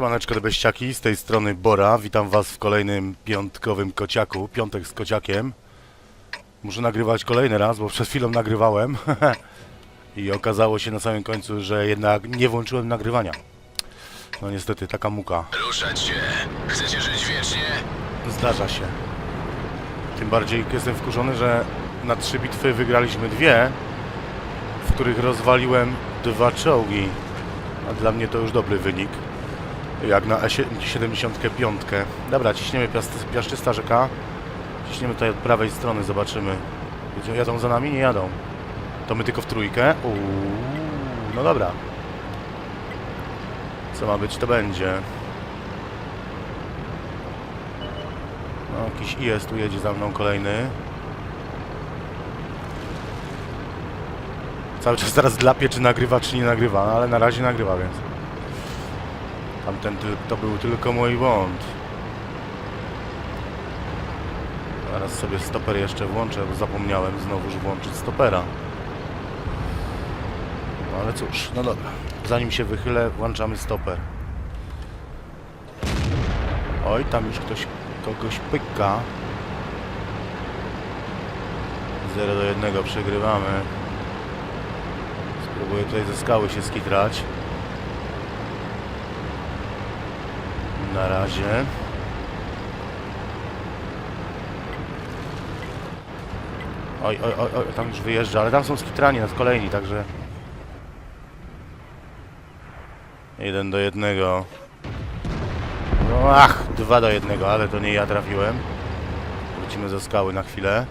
Siemaneczko lebeściaki, z tej strony Bora. Witam was w kolejnym piątkowym kociaku. Piątek z kociakiem. Muszę nagrywać kolejny raz, bo przed chwilą nagrywałem. I okazało się na samym końcu, że jednak nie włączyłem nagrywania. No niestety, taka muka. Ruszać się. Chcecie żyć wiecznie? Zdarza się. Tym bardziej jestem wkurzony, że na trzy bitwy wygraliśmy dwie, w których rozwaliłem dwa czołgi. A dla mnie to już dobry wynik. Jak na E75. Dobra, ciśniemy piaszczysta rzeka. Ciśniemy tutaj od prawej strony, zobaczymy. Jadą za nami? Nie jadą. To my tylko w trójkę? Uuu, no dobra. Co ma być, to będzie. No, jakiś IS tu jedzie za mną kolejny. Cały czas teraz dlapie, czy nagrywa, czy nie nagrywa, no, ale na razie nagrywa, więc... Tamten to był tylko mój błąd. Zaraz sobie stoper jeszcze włączę, bo zapomniałem znowuż włączyć stopera. No ale cóż, no dobra. Zanim się wychylę, włączamy stoper. Oj, tam już ktoś kogoś pyka. 0 do 1 przegrywamy. Spróbuję tutaj ze skały się skitrać. Na razie. Oj, oj, oj, oj, tam już wyjeżdża, ale tam są skitrani nad kolejni, także... Jeden do jednego. No, ach, dwa do jednego, ale to nie ja trafiłem. Wrócimy ze skały na chwilę.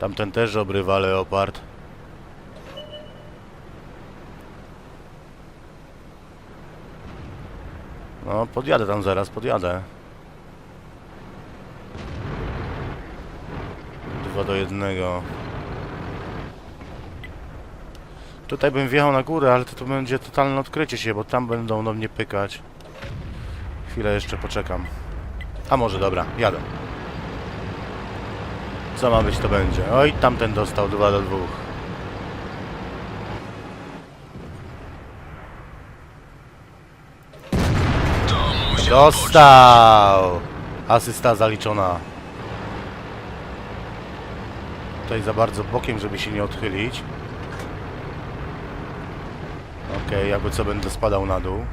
Tamten też obrywa leopard. No, podjadę tam zaraz, podjadę. Dwa do jednego. Tutaj bym wjechał na górę, ale to, to będzie totalne odkrycie się, bo tam będą do mnie pykać. Chwilę jeszcze poczekam. A może dobra, jadę. Co ma być, to będzie. Oj, tamten dostał 2 do 2. To musiał Dostał! Asysta zaliczona. Tutaj za bardzo bokiem, żeby się nie odchylić. Okej, jakby co będę spadał na dół.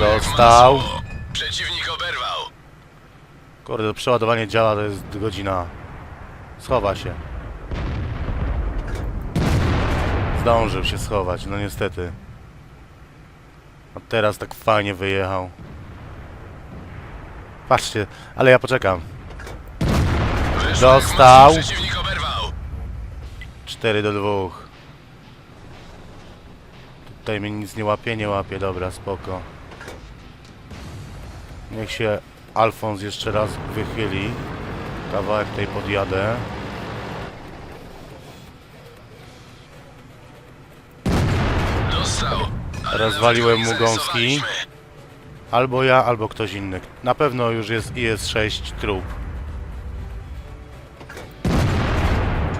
Dostał. Przeciwnik oberwał. Kurde, przeładowanie działa, to jest godzina. Schowa się. Zdążył się schować, no niestety. A teraz tak fajnie wyjechał. Patrzcie, ale ja poczekam. Dostał. masło. Przeciwnik oberwał. 4 do 2. Tutaj mnie nic nie łapie, nie łapie, dobra, spoko. Niech się Alfons jeszcze raz wychyli. Kawałek tutaj podjadę. Rozwaliłem mu gąski. Albo ja, albo ktoś inny. Na pewno już jest IS-6 trup.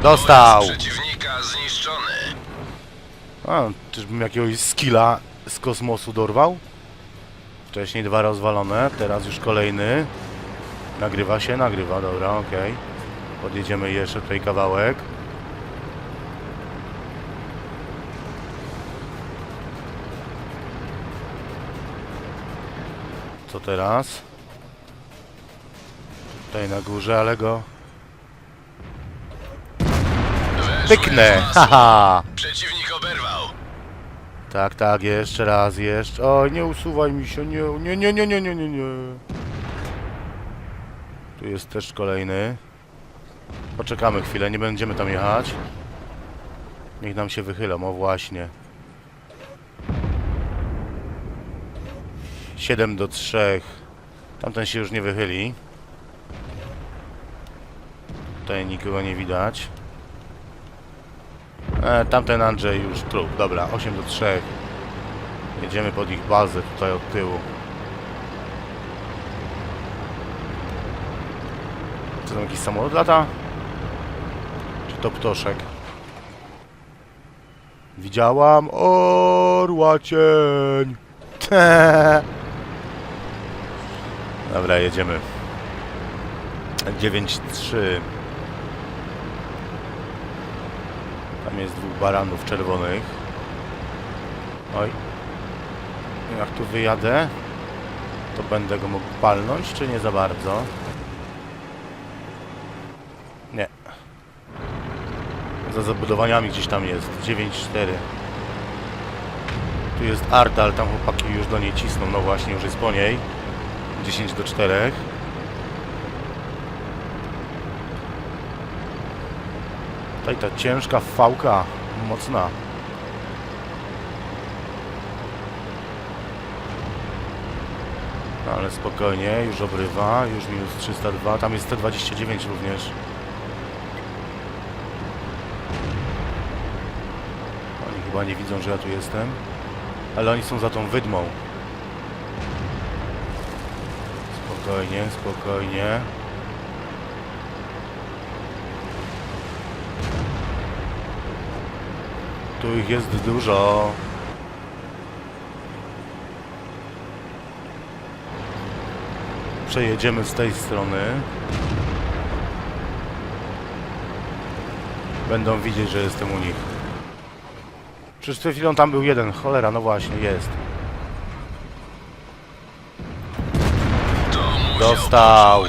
Dostał! Przeciwnika zniszczony. A, czyżbym jakiegoś skilla z kosmosu dorwał? Wcześniej dwa rozwalone, teraz już kolejny. Nagrywa się, nagrywa, dobra, okej. Podjedziemy jeszcze tutaj kawałek. Teraz? Tutaj na górze, ale go pyknę! Haha! Przeciwnik oberwał. Tak, tak, jeszcze raz, jeszcze. Oj, nie usuwaj mi się, nie, nie, nie, nie, nie, nie, nie, nie. Tu jest też kolejny. Poczekamy chwilę, nie będziemy tam jechać. Niech nam się wychylą, o właśnie. 7 do 3. Tamten się już nie wychyli. Tutaj nikogo nie widać. E, tamten Andrzej już trup. Dobra, 8 do 3. Jedziemy pod ich bazę tutaj od tyłu. Czy tam jakiś samolot lata? Czy to ptoszek? Widziałam orła cień. Dobra, jedziemy. 9-3. Tam jest dwóch baranów czerwonych. Oj. Jak tu wyjadę, to będę go mógł palnąć, czy nie za bardzo? Nie. Za zabudowaniami gdzieś tam jest. 9-4. Tu jest Arta, ale tam chłopaki już do niej cisną. No właśnie, już jest po niej. 10 do 4. Tutaj ta ciężka fałka, mocna. No ale spokojnie, już obrywa, już minus 302, tam jest T29 również. Oni chyba nie widzą, że ja tu jestem, ale oni są za tą wydmą. Spokojnie, spokojnie. Tu ich jest dużo. Przejedziemy z tej strony. Będą widzieć, że jestem u nich. Przecież przed chwilą tam był jeden. Cholera, no właśnie, jest. To musiał Dostał.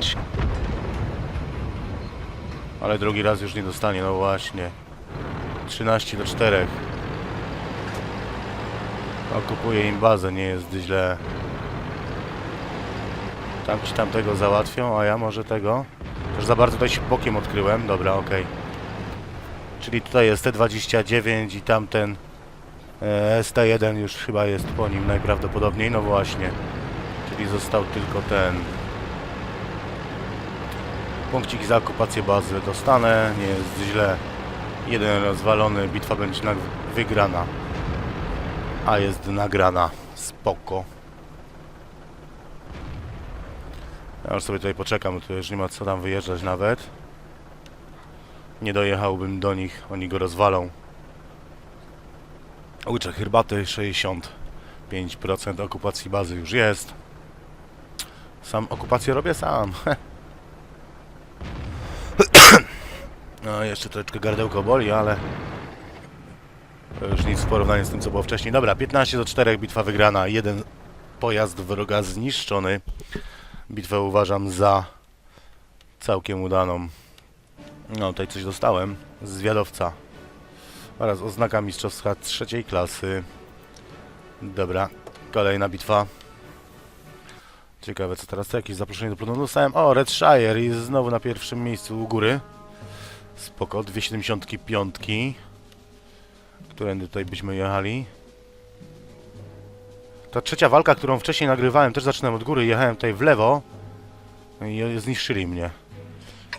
Ale drugi raz już nie dostanie, no właśnie. 13 do 4. Okupuję im bazę, nie jest źle. Tam ci tamtego załatwią, a ja może tego. Też za bardzo tutaj się bokiem odkryłem. Dobra, okej. Czyli tutaj jest T29 i tamten e, ST1 już chyba jest po nim najprawdopodobniej. No właśnie. Czyli został tylko ten. Punkcik za okupację bazy dostanę, nie jest źle. Jeden rozwalony, bitwa będzie wygrana. A jest nagrana. Spoko. Ja już sobie tutaj poczekam, tu już nie ma co tam wyjeżdżać nawet. Nie dojechałbym do nich, oni go rozwalą. Łyczek herbaty 65% okupacji bazy już jest. Sam okupację robię sam. No, jeszcze troszeczkę gardełko boli, ale to już nic w porównaniu z tym, co było wcześniej. Dobra, 15 do 4, bitwa wygrana. Jeden pojazd wroga zniszczony. Bitwę uważam za całkiem udaną. No, tutaj coś dostałem. Zwiadowca. Oraz oznaka mistrzowska trzeciej klasy. Dobra, kolejna bitwa. Ciekawe, co teraz? To jakieś zaproszenie do planu dostałem? O, Redshire jest znowu na pierwszym miejscu u góry. Spoko, 275. Którędy tutaj byśmy jechali? Ta trzecia walka, którą wcześniej nagrywałem, też zaczynam od góry. Jechałem tutaj w lewo i zniszczyli mnie.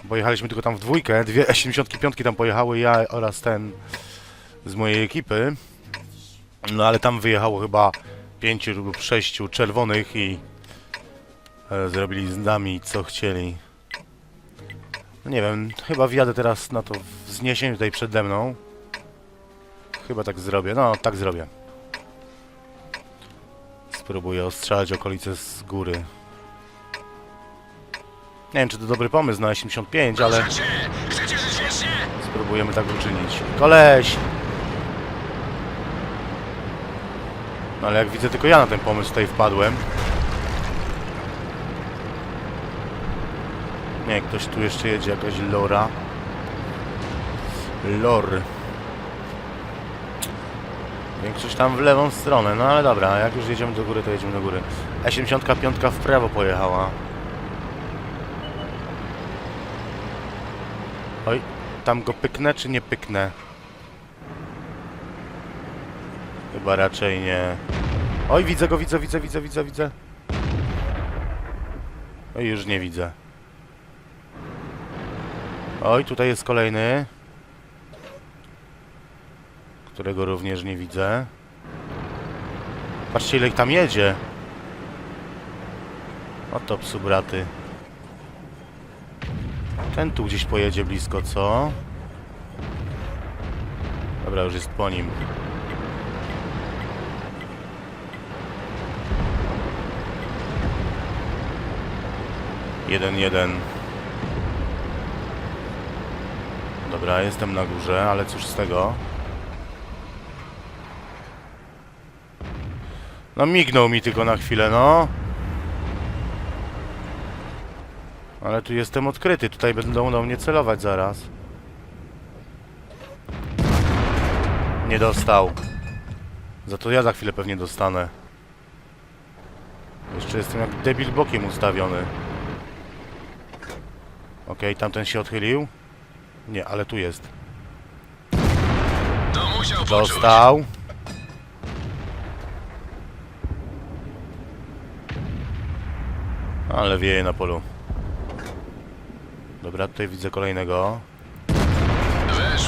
Bo jechaliśmy tylko tam w dwójkę. Dwie 75 tam pojechały, ja oraz ten z mojej ekipy. No ale tam wyjechało chyba pięciu lub sześciu czerwonych i e, zrobili z nami co chcieli. No nie wiem, chyba wjadę teraz na to wzniesienie tutaj przede mną. Chyba tak zrobię, no tak zrobię. Spróbuję ostrzelać okolice z góry. Nie wiem, czy to dobry pomysł na 85, ale spróbujemy tak uczynić. Koleś! No ale jak widzę, tylko ja na ten pomysł tutaj wpadłem. Nie, ktoś tu jeszcze jedzie, jakaś lora. Lor. Większość tam w lewą stronę, no ale dobra, jak już jedziemy do góry, to jedziemy do góry. E75 w prawo pojechała. Oj, tam go pyknę czy nie pyknę? Chyba raczej nie. Oj, widzę go, widzę, widzę, widzę, widzę, widzę. Oj, już nie widzę. Oj, tutaj jest kolejny. Którego również nie widzę. Patrzcie, ile ich tam jedzie. Oto psu braty. Ten tu gdzieś pojedzie blisko, co? Dobra, już jest po nim. Jeden, jeden. Dobra, jestem na górze, ale cóż z tego? No mignął mi tylko na chwilę, no. Ale tu jestem odkryty, tutaj będą do mnie celować zaraz. Nie dostał. Za to ja za chwilę pewnie dostanę. Jeszcze jestem jak debil bokiem ustawiony. Okej, tamten się odchylił. Nie, ale tu jest. To musiał poczuć. Dostał. Ale wieje na polu. Dobra, tutaj widzę kolejnego.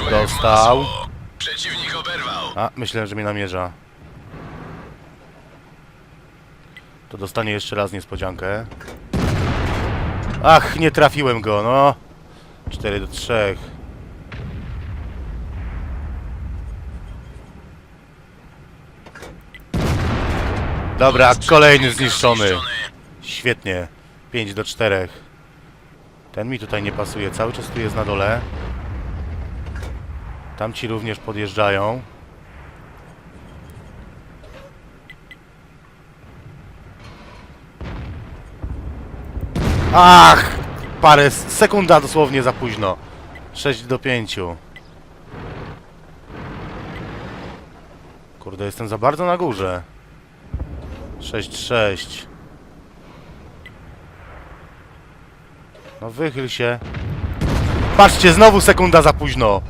Jak Dostał. masło. Przeciwnik oberwał. A, myślę, że mnie namierza. To dostanie jeszcze raz niespodziankę. Ach, nie trafiłem go, no. 4 do 3. Dobra, kolejny zniszczony. Świetnie. 5 do 4. Ten mi tutaj nie pasuje. Cały czas tu jest na dole. Tamci również podjeżdżają. Ach! Parę sekunda dosłownie za późno. 6 do 5. Kurde, jestem za bardzo na górze. 6-6. No wychyl się. Patrzcie, znowu sekunda za późno.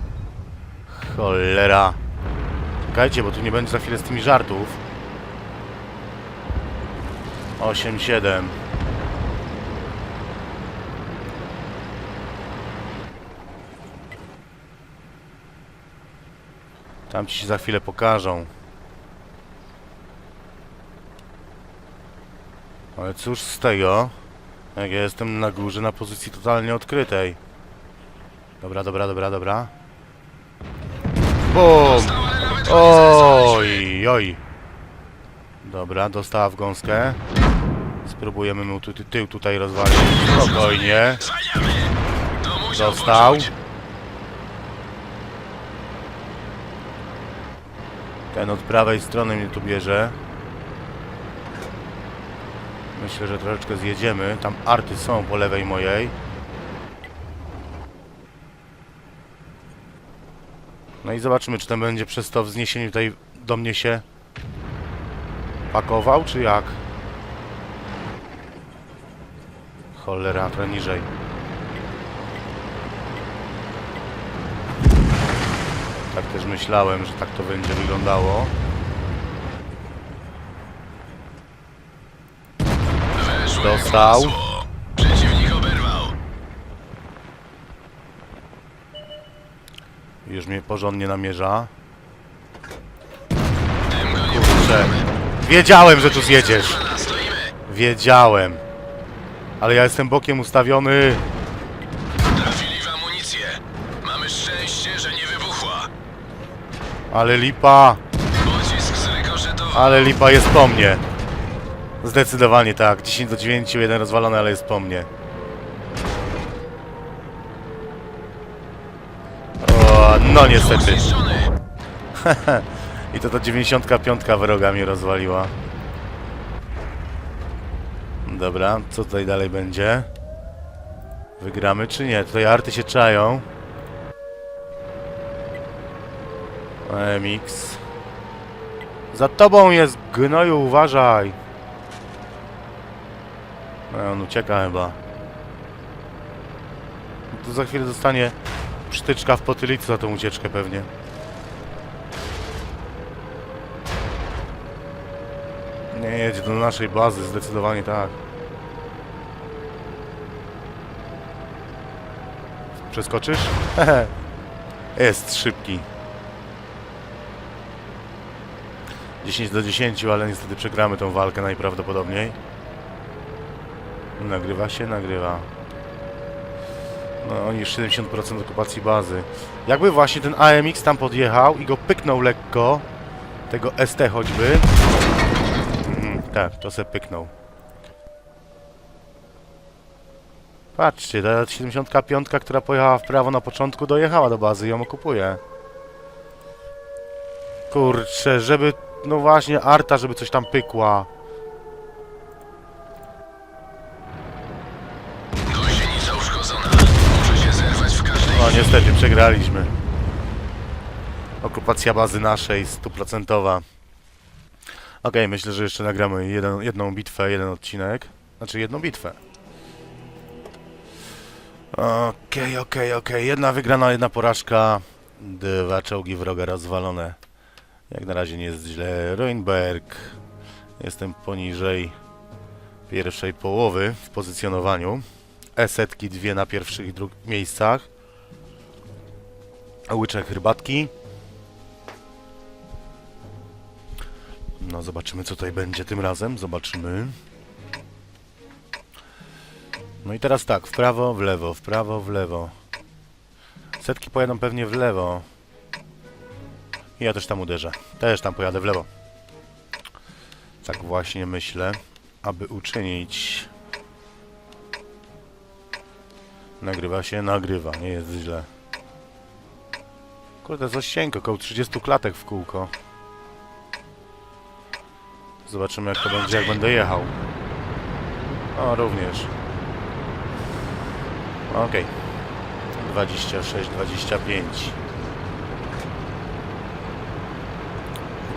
Cholera. Czekajcie, bo tu nie będzie za chwilę z tymi żartów. 8-7. Tam ci się za chwilę pokażą. Ale cóż z tego, jak ja jestem na górze na pozycji totalnie odkrytej. Dobra, dobra, dobra, dobra. BUM! Oj, oj. Dobra, dostała w gąskę. Spróbujemy mu tu, ty, tył tutaj rozwalić. Spokojnie. Dostał. poczuć. Ten od prawej strony mnie tu bierze. Myślę, że troszeczkę zjedziemy. Tam arty są po lewej mojej. No i zobaczymy, czy ten będzie przez to wzniesienie tutaj do mnie się pakował, czy jak? Cholera, trochę niżej. Tak też myślałem, że tak to będzie wyglądało. Dostał. Przeciwnik oberwał. Już mnie porządnie namierza. Kurczę. Wiedziałem, że tu zjedziesz. Wiedziałem. Ale ja jestem bokiem ustawiony. Ale lipa. Ale lipa jest po mnie. Zdecydowanie tak. 10 do 9, jeden rozwalony, ale jest po mnie. O, no niestety. I to ta 95 wroga mnie rozwaliła. Dobra, co tutaj dalej będzie? Wygramy czy nie? Tutaj arty się czają. MX. Za tobą jest gnoju, uważaj. No, on ucieka chyba. Tu za chwilę dostanie przytyczka w potylicy za tą ucieczkę pewnie. Nie jedzie do naszej bazy, zdecydowanie tak. Przeskoczysz? Jest szybki. 10 do 10, ale niestety przegramy tą walkę najprawdopodobniej. Nagrywa się, nagrywa. No, oni już 70% okupacji bazy. Jakby właśnie ten AMX tam podjechał i go pyknął lekko, tego ST choćby, Mhm, tak, to se pyknął. Patrzcie, ta 75, która pojechała w prawo na początku, dojechała do bazy i ją okupuje. Kurczę, żeby... No właśnie, Arta, żeby coś tam pykła. Uszkodzona. Zerwać w każdej No niestety, przegraliśmy. Okupacja bazy naszej, stuprocentowa. Okej, myślę, że jeszcze nagramy jeden, jedną bitwę, jeden odcinek. Znaczy jedną bitwę. Okej, okej, okej. Jedna wygrana, jedna porażka. Dwa czołgi wroga rozwalone. Jak na razie nie jest źle. Ruinberg. Jestem poniżej pierwszej połowy w pozycjonowaniu. E-setki dwie na pierwszych i drugich miejscach. Łyczek herbatki. No, zobaczymy co tutaj będzie tym razem. Zobaczymy. No i teraz tak, w prawo, w lewo, w prawo, w lewo. Setki pojadą pewnie w lewo. I ja też tam uderzę. Też tam pojadę w lewo. Tak właśnie myślę, aby uczynić. Nagrywa się, nagrywa, nie jest źle. Kurde, coś cienko, około 30 klatek w kółko. Zobaczymy jak to będzie, jak będę jechał. O, również. Okej. 26, 25.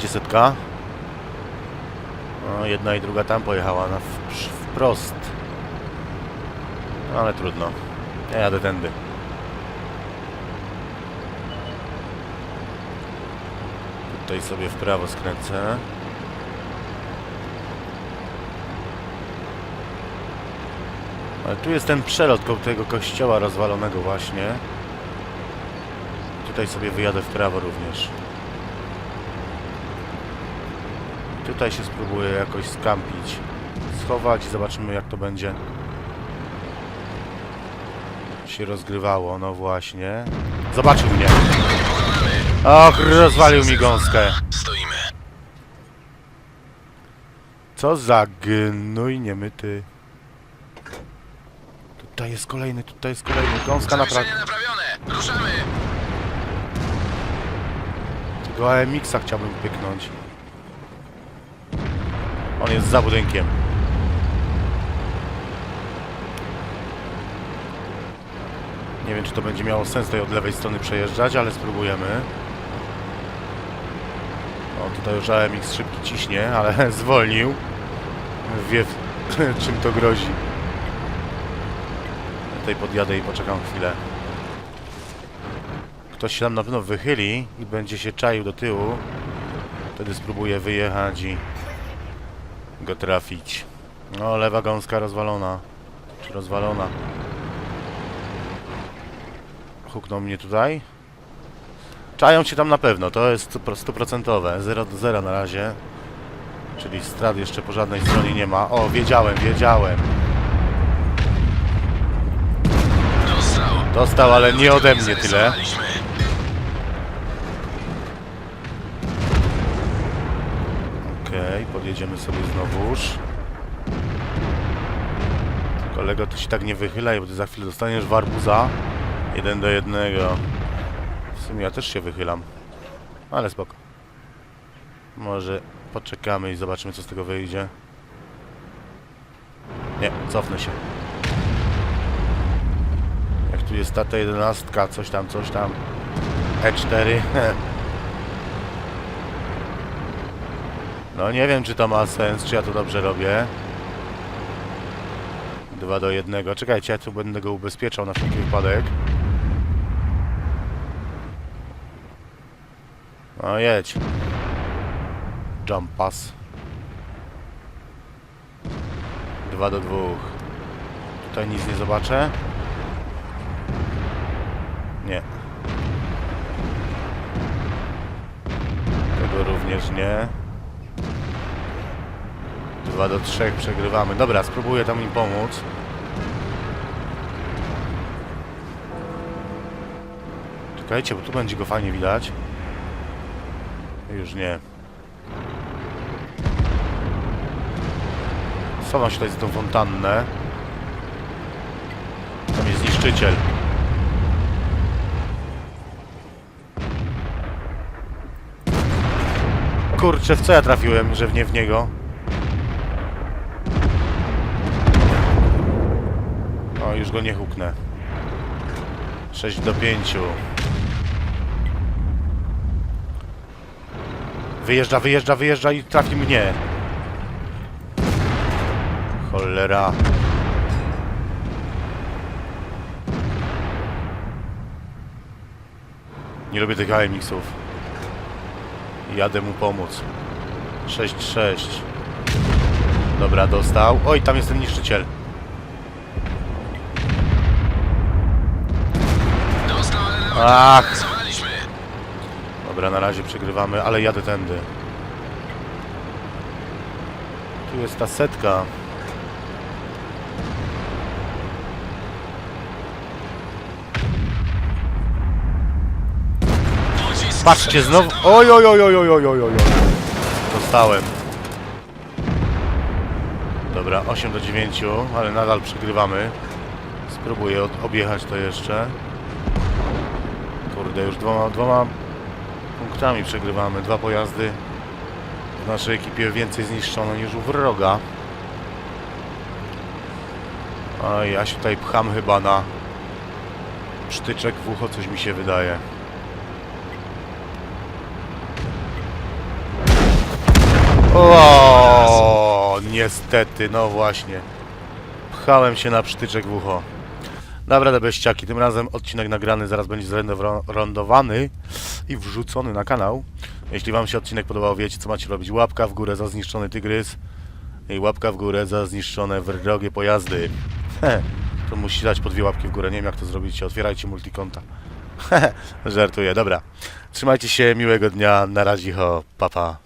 Gdzie setka? O, jedna i druga tam pojechała na wprost. No, ale trudno. Ja jadę tędy. Tutaj sobie w prawo skręcę. Ale tu jest ten przelot koło tego kościoła rozwalonego właśnie. Tutaj sobie wyjadę w prawo również. Tutaj się spróbuję jakoś skampić. Schować i zobaczymy jak to będzie się rozgrywało. No właśnie. Zobaczył mnie. Och, rozwalił mi gąskę. Stoimy. Co za gnój niemyty. Tutaj jest kolejny, tutaj jest kolejny. Gąska naprawione. Ruszamy. Tego AMX-a chciałbym pyknąć. On jest za budynkiem. Nie wiem, czy to będzie miało sens tutaj od lewej strony przejeżdżać, ale spróbujemy. O, tutaj już AMX szybki ciśnie, ale zwolnił. Wie, czym to grozi. Tutaj podjadę i poczekam chwilę. Ktoś się tam na pewno wychyli i będzie się czaił do tyłu. Wtedy spróbuję wyjechać i go trafić. No, lewa gąska rozwalona. Czy rozwalona? Huknął mnie tutaj. Czają się tam na pewno, to jest stu- stuprocentowe. 0 do 0 na razie. Czyli strat jeszcze po żadnej stronie nie ma. O, wiedziałem, wiedziałem. Dostał, ale nie ode mnie tyle. Podjedziemy sobie znowuż. Kolego, to się tak nie wychylaj, bo ty za chwilę dostaniesz warbuza. Jeden do jednego. W sumie ja też się wychylam. Ale spoko. Może poczekamy i zobaczymy, co z tego wyjdzie. Nie, cofnę się. Jak tu jest ta T11, coś tam, coś tam. E4. No nie wiem, czy to ma sens, czy ja to dobrze robię. Dwa do jednego. Czekajcie, ja tu będę go ubezpieczał na wszelki wypadek. No jedź. Jump pass. Dwa do dwóch. Tutaj nic nie zobaczę. Nie. Tego również nie. 2 do 3 przegrywamy. Dobra, spróbuję tam im pomóc. Czekajcie, bo tu będzie go fajnie widać. Już nie. Schowam się tutaj za tą fontannę. niszczyciel. Kurczę, w co ja trafiłem, że w nie w niego? Już go nie huknę. 6 do 5. Wyjeżdża, wyjeżdża, wyjeżdża i trafi mnie. Cholera. Nie lubię tych AMX-ów. Jadę mu pomóc. 6-6. Dobra, dostał. Oj, tam jest ten niszczyciel. Dostał, ale nawet Ach. Dobra, na razie przegrywamy, ale jadę tędy. Tu jest ta setka. Patrzcie, znowu... Oj, oj, oj, oj, oj, oj, oj, oj. Dostałem. Dobra, 8 do 9, ale nadal przegrywamy. Spróbuję objechać to jeszcze. Kurde, już dwoma, dwoma punktami przegrywamy. Dwa pojazdy w naszej ekipie więcej zniszczono niż u wroga. A ja się tutaj pcham chyba na sztyczek w ucho, coś mi się wydaje. O, niestety, no właśnie. Pchałem się na przytyczek w ucho. Dobra, te beściaki. Tym razem odcinek nagrany zaraz będzie zrendowany i wrzucony na kanał. Jeśli Wam się odcinek podobał, wiecie co macie robić. Łapka w górę za zniszczony tygrys i łapka w górę za zniszczone wrogie pojazdy. Heh, to musi dać po dwie łapki w górę. Nie wiem jak to zrobicie. Otwierajcie multikonta. Żartuję, dobra. Trzymajcie się, miłego dnia. Na razie, ho, papa. Pa.